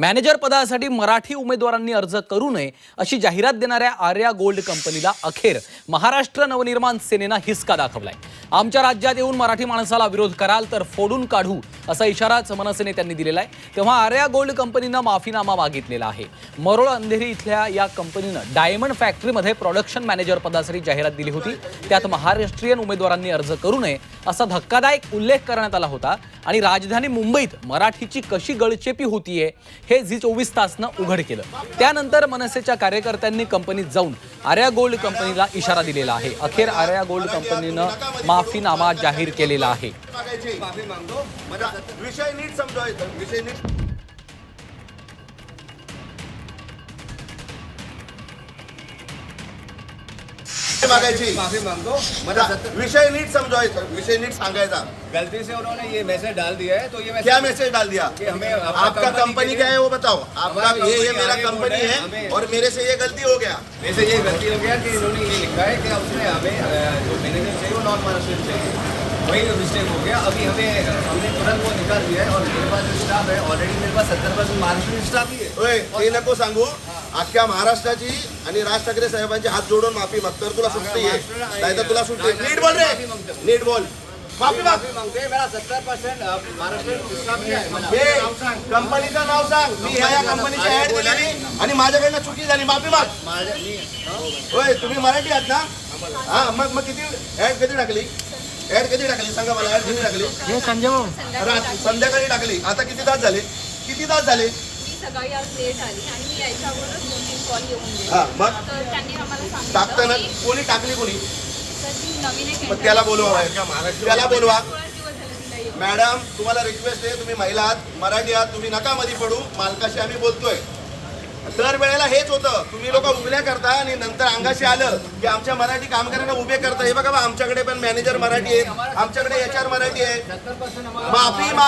Manager पदासाठी मराठी उमेदवारांनी अर्ज करू नये अशी जाहिरात देणाऱ्या आर्या गोल्ड कंपनीला अखेर महाराष्ट्र नवनिर्माण सेनेनं हिसका दाखवलाय. आमच्या राज्यात येऊन मराठी माणसाला विरोध कराल तर फोडून काढू असा इशाराच मनसे त्यांनी दिलेला आहे. तेव्हा आर्या गोल्ड कंपनीनं माफीनामा मागितलेला आहे. मरोळ अंधेरी इथल्या या कंपनीनं डायमंड फॅक्टरीमध्ये प्रोडक्शन मॅनेजर पदासाठी जाहिरात दिली होती. त्यात महाराष्ट्रीयन उमेदवारांनी अर्ज करू नये असा धक्कादायक उल्लेख करण्यात आला होता. आणि राजधानी मुंबईत मराठीची कशी गळचेपी होतीये हे झी चोवीस तासनं उघड केलं. त्यानंतर मनसेच्या कार्यकर्त्यांनी कंपनीत जाऊन आर्या गोल्ड कंपनीला इशारा दिलेला आहे. अखेर आर्या गोल्ड कंपनीनं माफीनामा जाहीर केलेला आहे. मागायची माफ़ी मागतो। विषय नीट समजवायचा विषय नीट मागायची माफ़ी मांगो मला विषय नीट समजवायचा विषय नीट सांगायचा। गलती से उन्होंने ये मैसेज डाल दिया है तो ये मैसेज क्या मैसेज डाल दिया? कि हमें आपका कंपनी क्या है वो बताओ। आपका ये ये मेरा कंपनी हैं, और मेरे से ये गलती हो गया। वैसे ये गलती हो गया कि इन्होंने ये लिखा है कि उसने हमें जो मैनेजर चाहिए वो नॉन महाराष्ट्र चाहिए। वही मिस्टेक हो गया। अभी हमें हमने तुरंत वो निकाल दिया है और मेरे पास जो स्टाफ है ऑलरेडी मेरे पास सत्तर परसेंट महाराष्ट्र स्टाफ ही है। ते नको सांगू। अख्ख्या महाराष्ट्राची आणि राज ठाकरे साहेबांचे हात जोडून माफी मागतो तर तुला आहे. नाही तर तुला आहे. नीट बोल रे. नीट बोल. माफी माग. माफी मांगते मेरा सत्तर परसेंट महाराष्ट्र कंपनीचं नाव सांग. मी ह्या या कंपनीची ऍड दिलेली आणि माझ्याकडनं चुकी झाली. माफी माग. होय तुम्ही मराठी आहात ना? हा मग मग किती ऍड कधी टाकली? ऍड कधी टाकली? सांगा मला ऍड कधी टाकली? संध्याकाळी टाकली. आता किती तास झाले? किती तास झाले? मी सकाळी आज लेट आली आणि मी यायच्या अगोदरच दोन तीन कॉल येऊन गेले. हा, मग? तर त्यांनी आम्हाला टाकताना की कोणी टाकली कोणी? तर ती नवीन एक मग त्याला बोलवा बाहेर. त्याला बोलवा. थोडा दिवस झाले तिला येऊन. मॅडम तुम्हाला रिक्वेस्ट आहे तुम्ही महिला आहात मराठी आहात तुम्ही नका मध्ये पडू. मालकाशी आम्ही बोलतोय. दर वेळेला हेच होतं. तुम्ही लोक उभल्या करता आणि नंतर अंगाशी आलं की आमच्या मराठी कामगारांना उभे करता. हे बघा आमच्याकडे पण मॅनेजर मराठी आहेत आमच्याकडे एच आर मराठी आहे. माफी मा